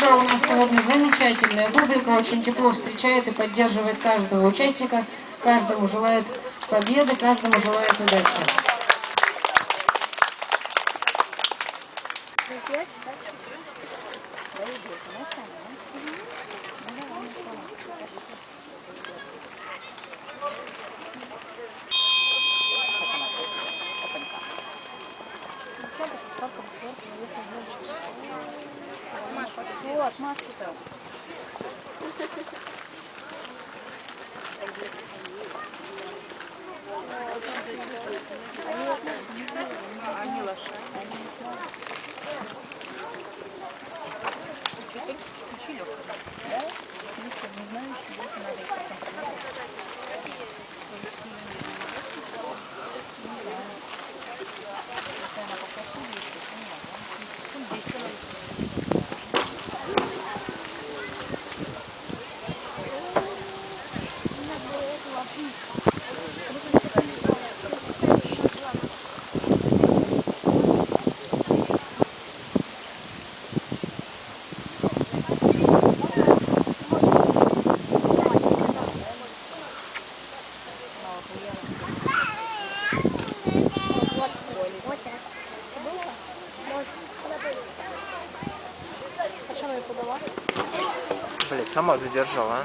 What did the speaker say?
Публика у нас сегодня замечательная. Публика очень тепло встречает и поддерживает каждого участника. Каждому желает победы, каждому желает удачи. Вот, Машка-то. Они подала. Блять, сама задержала, а?